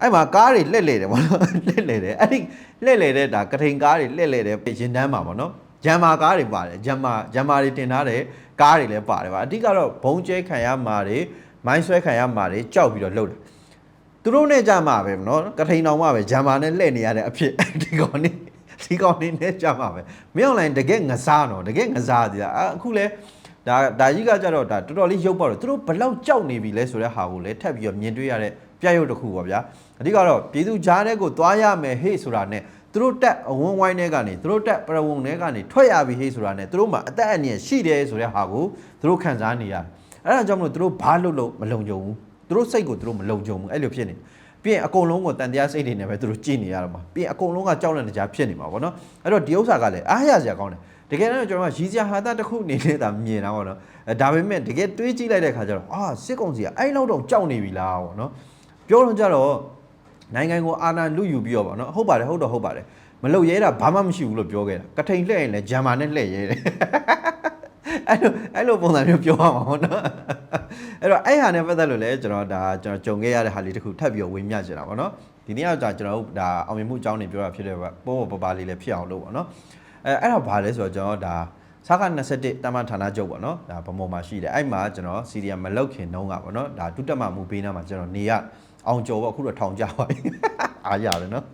အဲ့မှာကားတွေလှည့်လေတယ်ပေါ့နော်လှည့်လေတယ်အဲ့ဒီလှည့်လေတဲ့ဒါကထိန်ကားတွေလှည့်လေတယ်ရင်တန်းမှာပေါ့နော်ဂျမ်မာကားတွေပါတယ်ဂျမ်မာဂျမ်မာတွေတင်ထားတဲ့ကားတွေလည်းပါတယ်ပါအဓိကတော့ဘုံကျဲခံရမှာတွေမိုင်းဆွဲခံရမှာတွေကြောက်ပြီးတော့လှုပ်တယ်သူတို့နဲ့ကြမှာပဲနော်ကထိန်တော်မှာပဲဂျမ်မာနဲ့လှည့်နေရတဲ့အဖြစ်ဒီကောင်နေ ဒီကောင်နေနဲ့ကြမှာပဲမင်းအွန်လိုင်းတကယ်ငစားတော့တကယ်ငစားသေးတာအခုလဲဒါဒါကြီးကကြတော့ဒါတော်တော်လေးရုပ်ပေါတော့သူတို့ဘလောက်ကြောက်နေပြီလဲဆိုတဲ့ဟာကိုလည်းထပ်ပြီးတော့မြင်တွေ့ရတဲ့ပြရုပ်တစ်ခုပေါ့ဗျာအဓိကတော့ပြည်သူကြားတဲ့ကိုသွားရမယ်ဟေ့ဆိုတာနဲ့သူတို့တက်အဝန်းဝိုင်းထဲကနေသူတို့တက်ပရဝုံထဲကနေထွက်ရပြီဟေ့ဆိုတာနဲ့သူတို့မှာအသက်အန္တရာယ်ရှိတယ်ဆိုတဲ့ဟာကိုသူတို့ခံစားနေရတယ်အဲ့ဒါကြောင့်မလို့သူတို့ဘာလို့လို့မလုံခြုံဘူးသူတို့စိတ်ကိုသူတို့မလုံခြုံဘူးအဲ့လိုဖြစ်နေ ပြီးရင်အကုန်လုံးကိုတန်တရားစိတ်တွေနဲ့ပဲသူတို့ကြည်နေရတော့မှာပြီးရင်အကုန်လုံးကကြောက်လန့်နေကြဖြစ်နေမှာပေါ့နော်အဲ့တော့ဒီဥစ္စာကလည်းအားရစရာကောင်းတယ်တကယ်တော့ကျွန်တော်ကရီးစရာဟာတာတစ်ခုအနေနဲ့ဒါမြင်တာပေါ့နော်အဲဒါပေမဲ့တကယ်တွေးကြည့်လိုက်တဲ့ခါကျတော့အာစစ်ကောင်စီကအဲ့လောက်တော့ကြောက်နေပြီလားပေါ့နော်ပြောတော့ကြတော့နိုင်ငံကိုအာဏာလုယူပြီးတော့ပေါ့နော်ဟုတ်ပါတယ်ဟုတ်တော့ဟုတ်ပါတယ်မလုံရဲတာဘာမှမရှိဘူးလို့ပြောခဲ့တာကထိန်လှည့်ရင်လည်းဂျမ်မာနဲ့လှည့်ရဲတယ်အဲ့လိုအဲ့လိုပုံစံမျိုးပြောရမှာပေါ့နော် အဲ့တော့အဲ့ဟာနဲ့ပတ်သက်လို့လည်းကျွန်တော်ဒါကျွန်တော်ကြုံခဲ့ရတဲ့ဟာလေးတစ်ခုထပ်ပြီးတော့ဝေမျှချင်တာပေါ့နော်ဒီနေ့ကကျွန်တော်တို့ဒါအောင်မြင်မှုအကြောင်းတွေပြောတာဖြစ်တဲ့ပေါ့ပေါ့ပပလေးလည်းဖြစ်အောင်လုပ်ပေါ့နော်အဲအဲ့တော့ဘာလဲဆိုတော့ကျွန်တော်ဒါစားက21တမန်ဌာနချုပ်ပေါ့နော်ဒါဗမော်မှာရှိတယ်အဲ့မှာကျွန်တော်စီရီယံမလောက်ခင်တုန်းကပေါ့နော်ဒါဒုတက်မမှုပေးနာမှာကျွန်တော်နေရအောင်ကျော်ပေါ့အခုတော့ထောင်ကြပါပြီ အားရတယ်နော်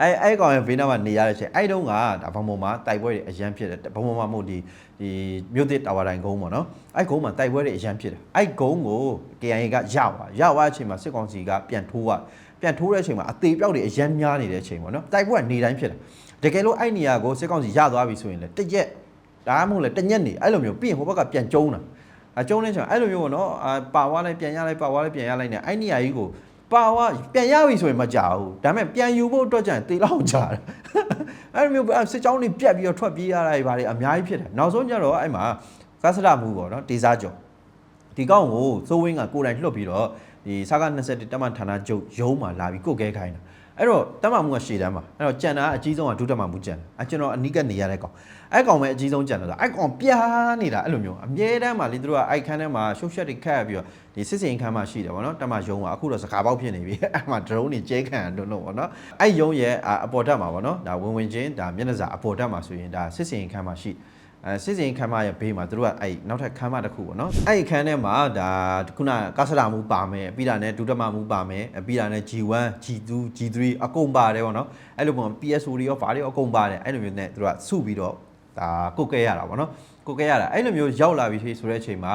အဲအဲ့ကောင်ရဲ့ဘေးနားမှာနေရတဲ့ချိန်အဲ့တုန်းကဒါဗမော်မှာတိုက်ပွဲတွေအရန်ဖြစ်တယ်ဗမော်မှာမဟုတ်ဒီဒီမြို့သစ်တာဝါတိုင်ကုန်းပေါ့နော်အဲ့ကုန်းမှာတိုက်ပွဲတွေအရန်ဖြစ်တယ်အဲ့ကုန်းကို KIA ကရသွားရသွားတဲ့အချိန်မှာစစ်ကောင်စီကပြန်ထိုးသွားပြန်ထိုးတဲ့အချိန်မှာအသေးပြောက်တွေအရန်များနေတဲ့အချိန်ပေါ့နော်တိုက်ပွဲကနေတိုင်းဖြစ်တယ်တကယ်လို့အဲ့နေရာကိုစစ်ကောင်စီရသွားပြီဆိုရင်လေတစ်ရက်ဒါမှမဟုတ်လေတစ်ညက်နေအဲ့လိုမျိုးပြီးရင်ဟိုဘက်ကပြန်ကျုံးတာအကျုံးနေချင်အဲ့လိုမျိုးပေါ့နော်အာပါဝါလိုက်ပြန်ရလိုက်ပါဝါလိုက်ပြန်ရလိုက်နေအဲ့နေရာကြီးကို ပါဝါပြန်ရပြီဆိုရင်မကြဘူးဒါပေမဲ့ပြန်ယူဖို့အတွက်ကြရင်တေလောက်ကြတယ်အဲ့လိုမျိုးစစ်ကြောင်းတွေပြက်ပြီးတော့ထွက်ပြေးရတာတွေဘာတွေအများကြီးဖြစ်တယ်နောက်ဆုံးကျတော့အဲ့မှာကဆရမှုပေါ့နော်ဒေစာကျော်ဒီကောင်ကိုစိုးဝင်းကကိုယ်တိုင်လွှတ်ပြီးတော့ဒီစကား21တက်မဌာနချုပ်ရုံးမှာလာပြီးကုတ်ကဲခိုင်းတာ အဲ့တော့တက်မမှုကရှေ့တန်းမှာအဲ့တော့ကြံတာအကြီးဆုံးကဒုတက်မမှုကြံတယ်အကျွန်တော်အနီးကနေရတဲ့ကောင်အဲ့ကောင်ပဲအကြီးဆုံးကြံတယ်ဆိုအဲ့ကောင်ပြားနေတာအဲ့လိုမျိုးအမြဲတမ်းမှာလေသူတို့ကအိုက်ခန်းထဲမှာရှုပ်ရှက်တွေခတ်ပြီးတော့ဒီစစ်စင်ခန်းမှာရှိတယ်ဗောနော်တက်မရုံးကအခုတော့စကားပေါက်ဖြစ်နေပြီအဲ့မှာ drone တွေကျဲခံရတော့လို့ဗောနော်အဲ့ရုံးရဲ့အပေါ်တက်မှာဗောနော်ဒါဝင်ဝင်ချင်းဒါမျက်နှာစာအပေါ်တက်မှာဆိုရင်ဒါစစ်စင်ခန်းမှာရှိ အဲစစ်စင်ခန်းမရဲ့ဘေးမှာသူတို့ကအဲ့နောက်ထပ်ခန်းမတစ်ခုပေါ့နော်အဲ့ခန်းထဲမှာဒါခုနကဆရာမှုပါမယ်ပြီးတာနဲ့ဒုတမမှုပါမယ်ပြီးတာနဲ့ G1 G2 G3 အကုန်ပါတယ်ပေါ့နော်အဲ့လိုပုံ PSO တွေရောဗာတွေရောအကုန်ပါတယ်အဲ့လိုမျိုးနဲ့သူတို့ကစုပြီးတော့ဒါကုတ်ကဲရတာပေါ့နော်ကုတ်ကဲရတာအဲ့လိုမျိုးရောက်လာပြီဆိုတဲ့အချိန်မှာ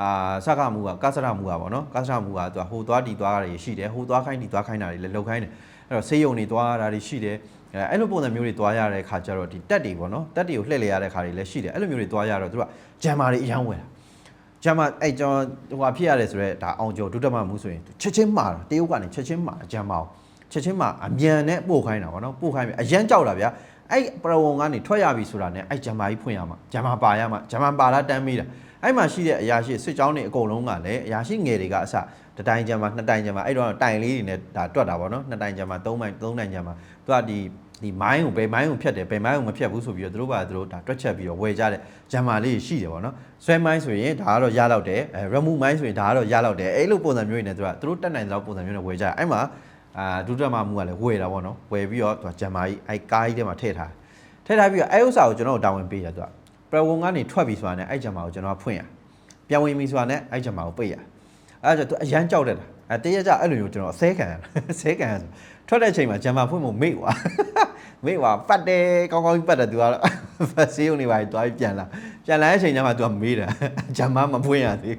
အာစကားမှုကကဆရာမှုကပေါ့နော်ကဆရာမှုကသူကဟိုသွားတီသွားတာတွေရှိတယ်ဟိုသွားခိုင်းတီသွားခိုင်းတာတွေလည်းလောက်ခိုင်းတယ်အဲ့တော့ဆေးရုံတွေသွားတာတွေရှိတယ် အဲအဲ့လိုပုံစံမျိုးတွေသွားရတဲ့ခါကျတော့ဒီတက်တွေပေါ့နော်တက်တွေကိုလှည့်လေရတဲ့ခါတွေလည်းရှိတယ်အဲ့လိုမျိုးတွေသွားရတော့သူကဂျမ်မာတွေအယောင်းဝင်တာဂျမ်မာအဲ့ကျွန်တော်ဟိုဟာဖြစ်ရတယ်ဆိုတော့ဒါအောင်ကျော်ဒုတက်မမှုဆိုရင်ချက်ချင်းမှာတာတရုတ်ကနေချက်ချင်းမှာဂျမ်မာကိုချက်ချင်းမှာအမြန်နဲ့ပို့ခိုင်းတာပေါ့နော်ပို့ခိုင်းပြီအရန်ကြောက်တာဗျာအဲ့ပရဝုံကနေထွက်ရပြီဆိုတာနဲ့အဲ့ဂျမ်မာကြီးဖွင့်ရမှာဂျမ်မာပါရမှာဂျမ်မာပါလာတန်းမိတာအဲ့မှာရှိတဲ့အရာရှိစစ်ကြောင်းတွေအကုန်လုံးကလည်းအရာရှိငယ်တွေကအစ တတိုင်ဂျမ်မာနှစ်တိုင်ဂျမ်မာအဲ့တော့တိုင်လေးတွေနဲ့ဒါတွက်တာပေါ့နော်နှစ်တိုင်ဂျမ်မာသုံးတိုင်သုံးတိုင်ဂျမ်မာသူကဒီဒီမိုင်းကိုဘယ်မိုင်းကိုဖြတ်တယ်ဘယ်မိုင်းကိုမဖြတ်ဘူးဆိုပြီးတော့သူတို့ကသူတို့ဒါတွက်ချက်ပြီးတော့ဝယ်ကြတဲ့ဂျမ်မာလေးရှိတယ်ပေါ့နော်ဆွဲမိုင်းဆိုရင်ဒါကတော့ရတော့တယ်အဲ remove မိုင်းဆိုရင်ဒါကတော့ရတော့တယ်အဲ့လိုပုံစံမျိုးတွေနဲ့သူကသူတို့တက်နိုင်တဲ့ပုံစံမျိုးနဲ့ဝယ်ကြတယ်အဲ့မှာအာဒုတိယမမှုကလည်းဝယ်တာပေါ့နော်ဝယ်ပြီးတော့သူကဂျမ်မာကြီးအဲ့ကားကြီးထဲမှာထည့်ထားထည့်ထားပြီးတော့အဲ့ဥစ္စာကိုကျွန်တော်တို့တာဝန်ပေးရသူကပရဝုံကနေထွက်ပြီးဆိုတာနဲ့အဲ့ဂျမ်မာကိုကျွန်တော်ကဖွင့်ရပြန်ဝင်ပြီးဆိုတာနဲ့အဲ့ဂျမ်မာကိုပိတ်ရ အဲ့ဒါကြောင့်သူအရန်ကြောက်တယ်လားအဲတရက်ကြအဲ့လိုမျိုးကျွန်တော်ဆဲခံရဆဲခံရဆိုထွက်တဲ့ချိန်မှာဂျမ်မာဖွင့်ဖို့မေ့ွာမေ့ွာပတ်တယ်ကောင်းကောင်းကြီးပတ်တယ်သူကတော့ဖတ်ဆေးုံနေပါတွားပြီးပြန်လာပြန်လာတဲ့အချိန်ကျမှသူကမေးတာဂျမ်မာမဖွင့်ရသေး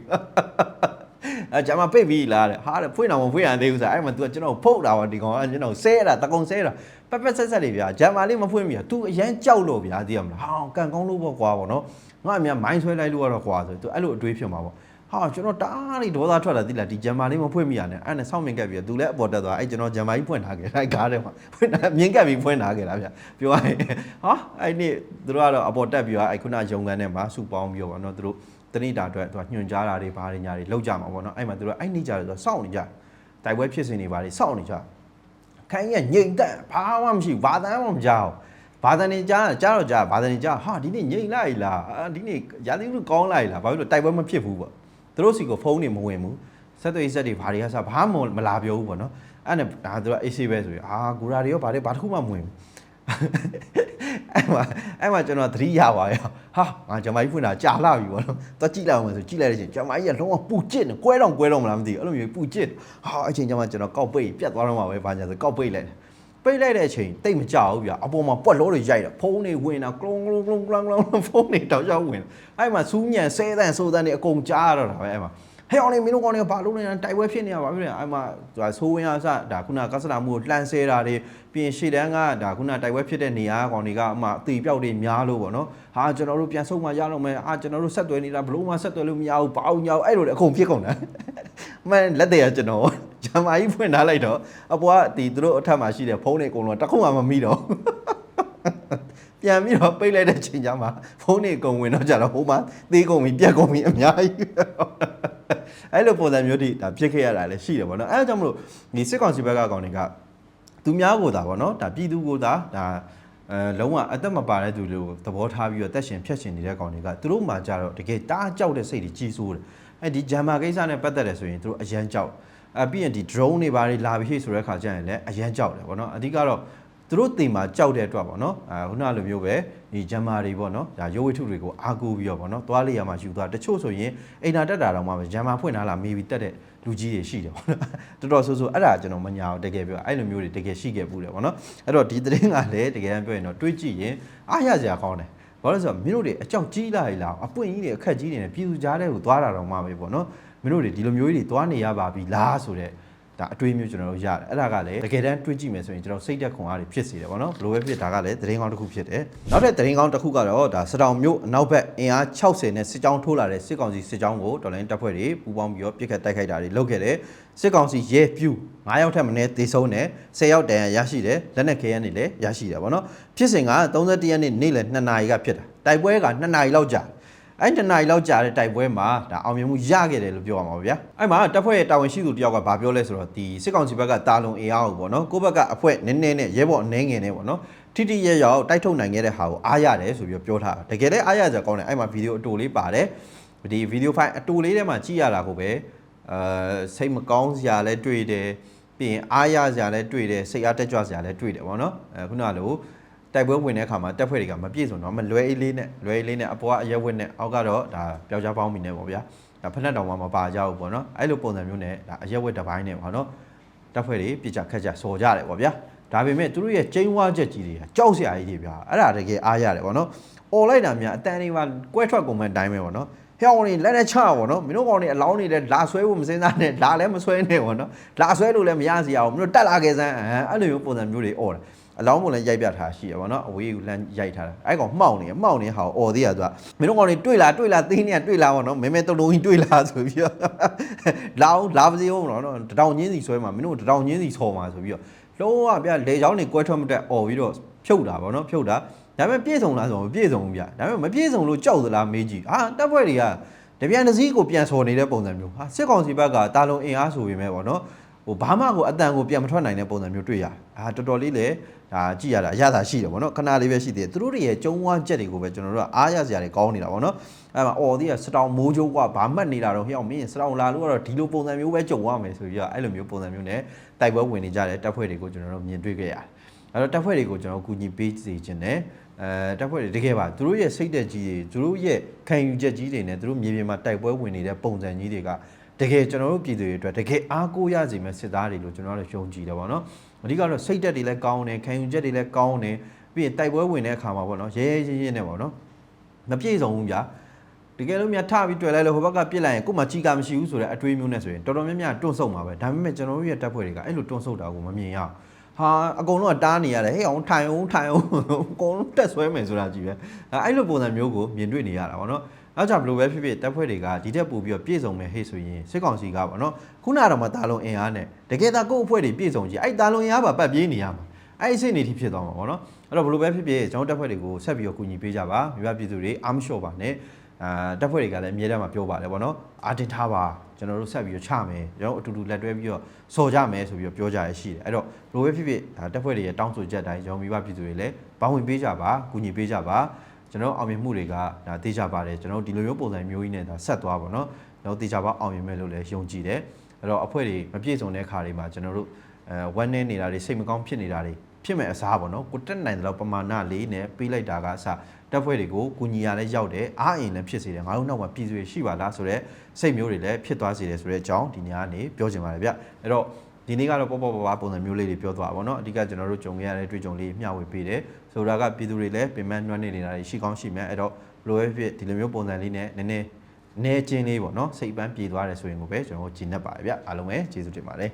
အဲဂျမ်မာပိတ်ပြီလားတဲ့ဟာတဲ့ဖွင့်တော့မဖွင့်ရသေးဘူးဆိုအဲ့မှာသူကကျွန်တော်ဖုတ်တာပါဒီကောင်ကကျွန်တော်ဆဲရတာတကုံဆဲရတာပက်ပက်ဆက်ဆက်လေးဗျာဂျမ်မာလေးမဖွင့်ပြီဟာသူအရန်ကြောက်လို့ဗျာသိရမလားဟောင်ကန်ကောင်းလို့ပေါ့ကွာပေါ့နော်ငါအမြမိုင်းဆွဲလိုက်လို့ရတော့ကွာဆိုသူအဲ့လိုအတွေးဖြစ်မှာပေါ့ ဟာကျွန်တော်တအားလေးဒေါသထွက်လာသိလားဒီဂျမ်မာလေးမဖွင့်မိရနဲ့အဲ့နဲ့စောင့်မြင်ကပ်ပြီးသူလည်းအပေါ်တက်သွားအဲ့ကျွန်တော်ဂျမ်မာကြီးဖွင့်ထားခဲ့အဲ့ကားထဲမှာဖွင့်ထားမြင်ကပ်ပြီးဖွင့်ထားခဲ့တာဗျပြောရရင်ဟာအဲ့နေ့သူတို့ကတော့အပေါ်တက်ပြီးတော့အဲ့ခုနရုံကန်ထဲမှာစုပေါင်းပြီးတော့ဗောနော်သူတို့တနိတာအတွက်သူကညွှန်ကြားတာတွေဘာတွေညာတွေလောက်ကြမှာဗောနော်အဲ့မှာသူတို့အဲ့နေ့ကြတယ်ဆိုတော့စောင့်နေကြတိုက်ပွဲဖြစ်စဉ်တွေဘာတွေစောင့်နေကြခိုင်းရငိမ့်တက်ဘာမှမရှိဘာသာမှမကြောက်ဘာသာနေကြားကြားတော့ကြားဘာသာနေကြားဟာဒီနေ့ငိမ့်လိုက်လားအာဒီနေ့ရာသီဥတုကောင်းလိုက်လားဘာဖြစ်လို့တိုက်ပွဲမဖြစ်ဘူးပေါ့ သူတို့စီကိုဖုန်းတွေမဝင်ဘူးဆက်သွယ်ဆက်တွေဘာတွေကစဘာမှမလာပြောဘူးပေါ့နော်အဲ့နဲ့ဒါသူက AC ပဲဆိုရင်အာဂူရာတွေရောဘာတွေဘာတစ်ခုမှမဝင်ဘူးအဲ့မှာအဲ့မှာကျွန်တော်သတိရပါရောဟာငါဂျမိုင်းဖွင့်တာကြာလာပြီပေါ့နော်သွားကြည့်လိုက်အောင်ဆိုကြည့်လိုက်တဲ့ချိန်ဂျမိုင်းကလုံးဝပူကျစ်နေကွဲတော့ကွဲတော့မလားမသိဘူးအဲ့လိုမျိုးပူကျစ်ဟာအချိန်ကျမှကျွန်တော်ကောက်ပိတ်ပြတ်သွားတော့မှာပဲဘာညာဆိုကောက်ပိတ်လိုက်တယ် ပိတ်လိုက်တဲ့အချိန်တိတ်မကြောက်ဘူးဗျအပေါ်မှာပွက်လို့တွေရိုက်တာဖုန်းတွေဝင်တာကလုံးကလုံးကလုံးကလုံးကလုံးဖုန်းတွေတောက်ရောက်ဝင်အဲ့မှာစူးညံဆဲတန်ဆိုးတန်တွေအကုန်ကြားရတော့တာပဲအဲ့မှာ ဟဲ့အောင်နေမင်းတို့ကောင်တွေကဘာလုပ်နေတာတိုက်ပွဲဖြစ်နေတာပါပြီလေအဲ့မှာဆိုးဝင်အားစဒါခုနကစနာမှုကိုလှန်ဆဲတာတွေပြီးရင်ရှေ့တန်းကဒါခုနတိုက်ပွဲဖြစ်တဲ့နေရာကောင်တွေကအမှအသေးပြောက်တွေများလို့ပေါ့နော်ဟာကျွန်တော်တို့ပြန်ဆုံးမရတော့မယ်အာကျွန်တော်တို့ဆက်သွယ်နေတာဘလို့မှဆက်သွယ်လို့မရဘူးဘာအောင်ညာအဲ့လိုတွေအကုန်ဖြစ်ကုန်တာမန်လက်တွေကကျွန်တော်ဂျမာကြီးဖွင့်ထားလိုက်တော့အပွားဒီသူတို့အထက်မှာရှိတဲ့ဖုန်းတွေအကုန်လုံးတစ်ခုမှမမိတော့ပြန်ပြီးတော့ပိတ်လိုက်တဲ့ချိန်ကျမှဖုန်းတွေအကုန်ဝင်တော့ကြတော့ဟိုမှာသေးကုန်ပြီပြက်ကုန်ပြီအများကြီး အဲ့လိုပုံစံမျိုးတွေဒါဖြစ်ခဲ့ရတာလည်းရှိတယ်ဗောနော်အဲဒါကြောင့်မလို့ဒီစစ်ကောင်စီဘက်ကကောင်တွေကသူများကိုသာဗောနော်ဒါပြည်သူကိုသာဒါအဲလုံးဝအသက်မပါတဲ့သူတွေကိုသဘောထားပြီးတော့တက်ရှင်ဖြတ်ရှင်နေတဲ့ကောင်တွေကသူတို့မှကြတော့တကယ်တားကြောက်တဲ့စိတ်တွေကြီးစိုးတယ်အဲဒီဂျမ်မာကိစ္စနဲ့ပတ်သက်တယ်ဆိုရင်သူတို့အရန်ကြောက်အပြီးရင်ဒီ drone တွေဘာတွေလာပြီးဆိုတဲ့ခါကျရင်လည်းအရန်ကြောက်တယ်ဗောနော်အဓိကတော့ သူတို့တင်မှာကြောက်တဲ့အတွက်ပေါ့နော်အဲခုနလိုမျိုးပဲဒီဂျမာတွေပေါ့နော်ဒါရုပ်ဝိထုတွေကိုအားကိုးပြီးတော့ပေါ့နော်သွားလေရမှာယူသွားတချို့ဆိုရင်အိမ်နာတက်တာတော့မှပဲဂျမာဖွင့်ထားလာမေးပြီးတက်တဲ့လူကြီးတွေရှိတယ်ပေါ့နော်တော်တော်ဆိုးဆိုးအဲ့ဒါကျွန်တော်မညာဘူးတကယ်ပြောအဲ့လိုမျိုးတွေတကယ်ရှိခဲ့ဘူးတယ်ပေါ့နော်အဲ့တော့ဒီသတင်းကလည်းတကယ်တမ်းပြောရင်တော့တွေးကြည့်ရင်အားရစရာကောင်းတယ်ဘာလို့လဲဆိုတော့မင်းတို့တွေအကြောက်ကြီးလာလားအပွင့်ကြီးတွေအခက်ကြီးတွေနဲ့ပြည်သူကြားတဲ့ကိုသွားတာတော့မှပဲပေါ့နော်မင်းတို့တွေဒီလိုမျိုးကြီးတွေသွားနေရပါပြီလားဆိုတဲ့ ဒါအတွေးမျိုးကျွန်တော်တို့ရတယ်အဲ့ဒါကလည်းတကယ်တမ်းတွေးကြည့်မယ်ဆိုရင်ကျွန်တော်စိတ်သက်ခွန်အားတွေဖြစ်စေတယ်ဗောနော်ဘယ်လိုပဲဖြစ်ဒါကလည်းသတင်းကောင်းတစ်ခုဖြစ်တယ်နောက်ထပ်သတင်းကောင်းတစ်ခုကတော့ဒါစတောင်မျိုးအနောက်ဘက်အင်အား60နဲ့စစ်ကြောင်းထိုးလာတဲ့စစ်ကောင်စီစစ်ကြောင်းကိုတော်လိုင်းတပ်ဖွဲ့တွေပူးပေါင်းပြီးတော့ပြစ်ခတ်တိုက်ခိုက်တာတွေလုပ်ခဲ့တယ်စစ်ကောင်စီရဲပြူ9ယောက်ထက်မနည်းသေဆုံးတယ်10ယောက်တန်ရရှိတယ်လက်နက်ခဲယမ်းတွေလည်းရရှိတယ်ဗောနော်ဖြစ်စဉ်က31ရက်နေ့နေ့လယ်2နာရီကဖြစ်တာတိုက်ပွဲက2နာရီလောက်ကြာတယ် အဲ့တနားရီလောက်ကြာတဲ့တိုက်ပွဲမှာဒါအောင်မြင်မှုရခဲ့တယ်လို့ပြောရမှာပါဗျာအဲ့မှာတပ်ဖွဲ့ရဲ့တာဝန်ရှိသူတယောက်ကဘာပြောလဲဆိုတော့ဒီစစ်ကောင်စီဘက်ကတာလုံအင်အားကိုပေါ့နော်ကိုယ့်ဘက်ကအဖွဲနည်းနည်းနဲ့ရဲဘော်အနေငယ်နဲ့ပေါ့နော်ထိထိရရောက်တိုက်ထုတ်နိုင်ခဲ့တဲ့ဟာကိုအားရတယ်ဆိုပြီးပြောထားတာတကယ်လည်းအားရကြကောင်းတယ်အဲ့မှာဗီဒီယိုအတူလေးပါတယ်ဒီဗီဒီယိုဖိုင်အတူလေးထဲမှာကြည့်ရတာကိုပဲအဲစိတ်မကောင်းစရာလည်းတွေ့တယ်ပြီးရင်အားရစရာလည်းတွေ့တယ်စိတ်အားတက်ကြွစရာလည်းတွေ့တယ်ပေါ့နော်အဲခုနကလို တိုက်ပွဲဝင်တဲ့အခါမှာတက်ဖွဲ့တွေကမပြည့်စုံတော့မလွယ်အေးလေးနဲ့လွယ်အေးလေးနဲ့အပေါ်ကအရက်ဝက်နဲ့အောက်ကတော့ဒါပျောက်ကြားပေါင်းမိနေပေါ့ဗျာဒါဖက်နှက်တောင်မှမပါကြဘူးပေါ့နော်အဲ့လိုပုံစံမျိုးနဲ့ဒါအရက်ဝက်တစ်ပိုင်းနဲ့ပေါ့နော်တက်ဖွဲ့တွေပြစ်ကြခက်ကြစော်ကြတယ်ပေါ့ဗျာဒါပေမဲ့သူတို့ရဲ့ကျင်းဝါချက်ကြီးတွေကကြောက်စရာကြီးတွေဗျာအဲ့ဒါတကယ်အားရတယ်ပေါ့နော်អော်လိုက်တာများအတန်တွေပါကွဲထွက်ကုန်မဲ့အတိုင်းပဲပေါ့နော်ဟဲ့အောင်နေလက်နဲ့ချပေါ့နော်မင်းတို့ကောင်တွေအလောင်းနေတဲ့လာဆွဲဖို့မစင်းစားနဲ့လာလည်းမဆွဲနဲ့ပေါ့နော်လာဆွဲလို့လည်းမရစီအောင်မင်းတို့တက်လာခဲ့စမ်းအဲ့လိုမျိုးပုံစံမျိုးတွေអော်တယ် အလောင်းပုံလည်းရိုက်ပြထားရှိရပါတော့အဝေးကလမ်းရိုက်ထားတာအဲ့ကောင်မှောက်နေမှောက်နေဟာကိုអော်သေးရသူကမင်းတို့ကောင်တွေတွေ့လာတွေ့လာသင်းနေတွေ့လာပါတော့မဲမဲတုံတုံကြီးတွေ့လာဆိုပြီးတော့လာအောင်လာပါစေဦးတော့တတောင်ချင်းစီဆွဲမှာမင်းတို့တတောင်ချင်းစီဆော်မှာဆိုပြီးတော့လုံးဝဗျလေချောင်းတွေကွဲထွက်မတက်អော်ပြီးတော့ဖြုတ်တာဗောနော်ဖြုတ်တာဒါပေမဲ့ပြည့်စုံလားဆိုတော့မပြည့်စုံဘူးဗျဒါပေမဲ့မပြည့်စုံလို့ကြောက်သလားမေးကြည့်ဟာတပ်ဖွဲ့တွေကတပြန်တစ်စီးကိုပြန်ဆော်နေတဲ့ပုံစံမျိုးဟာစစ်ကောင်စီဘက်ကတာလုံအင်အားဆိုပေမဲ့ဗောနော်ဟိုဘာမှကိုအတန်ကိုပြန်မထွက်နိုင်တဲ့ပုံစံမျိုးတွေ့ရတယ်အာတော်တော်လေးလေ ဒါကြည့်ရတာအရသာရှိတယ်ဗောနော်ခဏလေးပဲရှိသေးတယ်သူတို့တွေရဲ့ကျုံဝါချက်တွေကိုပဲကျွန်တော်တို့ကအားရစရာတွေကောင်းနေတာဗောနော်အဲ့မှာအော်ဒီကစတောင်မိုးချိုးကဘာမှတ်နေတာတော့ဟိအောင်မင်းစတောင်လာလို့ကတော့ဒီလိုပုံစံမျိုးပဲကြုံရမယ်ဆိုပြီးတော့အဲ့လိုမျိုးပုံစံမျိုးနဲ့တိုက်ပွဲဝင်နေကြတဲ့တပ်ဖွဲ့တွေကိုကျွန်တော်တို့မြင်တွေ့ခဲ့ရတယ်အဲ့တော့တပ်ဖွဲ့တွေကိုကျွန်တော်ကူညီပေးစီခြင်းနဲ့အဲတပ်ဖွဲ့တွေတကယ်ပါသူတို့ရဲ့စိတ်သက်ကြီးတွေသူတို့ရဲ့ခံယူချက်ကြီးတွေနဲ့သူတို့မြေပြင်မှာတိုက်ပွဲဝင်နေတဲ့ပုံစံကြီးတွေကတကယ်ကျွန်တော်တို့ပြည်သူတွေအတွက်တကယ်အားကိုးရစီမဲ့စစ်သားတွေလို့ကျွန်တော်တို့ယုံကြည်တယ်ဗောနော် အဓိကတော့စိတ်တက်တွေလည်းကောင်းတယ်ခံယူချက်တွေလည်းကောင်းတယ်ပြီးရင်တိုက်ပွဲဝင်တဲ့အခါမှာပေါ့နော်ရဲရဲရဲရဲနဲ့ပေါ့နော်မပြည့်စုံဘူးဗျာတကယ်လို့များထပြီးတွေ့လိုက်လို့ဟိုဘက်ကပြစ်လိုက်ရင်ကို့မှာကြီးကမရှိဘူးဆိုတဲ့အတွေးမျိုးနဲ့ဆိုရင်တော်တော်များများတွန့်ဆုတ်မှာပဲဒါပေမဲ့ကျွန်တော်တို့ရဲ့တပ်ဖွဲ့တွေကအဲ့လိုတွန့်ဆုတ်တာကိုမမြင်ရအောင်ဟာအကုန်လုံးကတားနေရတယ်ဟဲ့အောင်ထိုင်အောင်ထိုင်အောင်အကုန်လုံးတက်ဆွဲမယ်ဆိုတာကြည့်ပဲအဲ့လိုပုံစံမျိုးကိုမြင်တွေ့နေရတာပေါ့နော် နောက်ကြဘလို့ပဲဖြစ်ဖြစ်တပ်ဖွဲ့တွေကဒီတက်ပို့ပြီးတော့ပြည်စုံမယ်ဟဲ့ဆိုရင်စစ်ကောင်စီကပေါ့နော်ခုနကတော့မတာလုံးအင်အားနဲ့တကယ် ਤਾਂ ကိုယ့်အဖွဲ့တွေပြည်စုံကြည့်အဲ့တာလုံးအင်အားပါပတ်ပြေးနေရမှာအဲ့အစ်စ်နေထိဖြစ်သွားမှာပေါ့နော်အဲ့တော့ဘလို့ပဲဖြစ်ဖြစ်ကျွန်တော်တပ်ဖွဲ့တွေကိုဆက်ပြီးတော့ကူညီပေးကြပါမိဘပြည်သူတွေအားမလျှော့ပါနဲ့အာတပ်ဖွဲ့တွေကလည်းအမြဲတမ်းမှာပြောပါတယ်ပေါ့နော်အာတင်ထားပါကျွန်တော်တို့ဆက်ပြီးတော့ချမယ်ကျွန်တော်တို့အတူတူလက်တွဲပြီးတော့စော်ကြမယ်ဆိုပြီးတော့ပြောကြရရှိတယ်အဲ့တော့ဘလို့ပဲဖြစ်ဖြစ်ဒါတပ်ဖွဲ့တွေရဲ့တောင်းဆိုချက်တိုင်းကျွန်တော်မိဘပြည်သူတွေလည်းပေါင်းဝင်ပေးကြပါကူညီပေးကြပါ ကျွန်တော်အောင်မြင်မှုတွေကဒါသိကြပါတယ်ကျွန်တော်ဒီလိုမျိုးပုံစံမျိုးကြီးနဲ့ဒါဆက်သွားပါတော့ကျွန်တော်သိကြပါအောင်မြင်မယ်လို့လည်းယုံကြည်တယ်အဲ့တော့အဖွဲ့တွေမပြည့်စုံတဲ့ခါတွေမှာကျွန်တော်တို့အဲဝမ်းနေနေတာတွေစိတ်မကောင်းဖြစ်နေတာတွေ ဖြစ်မဲ့အစားပေါ့နော်ကိုတက်နိုင်တယ်လို့ပမာဏလေးနဲ့ပေးလိုက်တာကအစားတက်ဖွဲ့တွေကိုကုညီရလဲရောက်တယ်အားအင်လည်းဖြစ်စေတယ်ငါတို့နောက်မှာပြည်စုရရှိပါလားဆိုတော့စိတ်မျိုးတွေလည်းဖြစ်သွားစေတယ်ဆိုတဲ့အကြောင်းဒီညကနေပြောချင်ပါတယ်ဗျအဲ့တော့ဒီနေ့ကတော့ပေါ့ပေါ့ပါပါပုံစံမျိုးလေးတွေပြောသွားပါဘောเนาะအဓိကကျွန်တော်တို့ကြုံခဲ့ရတဲ့တွေ့ကြုံလေးမျှဝေပေးတယ် ဆိုတာကပြည်သူတွေလည်းပင်ပန်းနှွမ်းနေနေတာတွေရှိကောင်းရှိမြန်အဲ့တော့လိုရဲ့ဖြစ်ဒီလိုမျိုးပုံစံလေးနဲ့နည်းနည်းနေချင်းလေးပေါ့နော်စိတ်ပန်းပြေသွားတယ်ဆိုရင်ကိုပဲကျွန်တော်တို့ဂျင်းနဲ့ပါတယ်ဗျအားလုံးပဲကျေးဇူးတင်ပါတယ်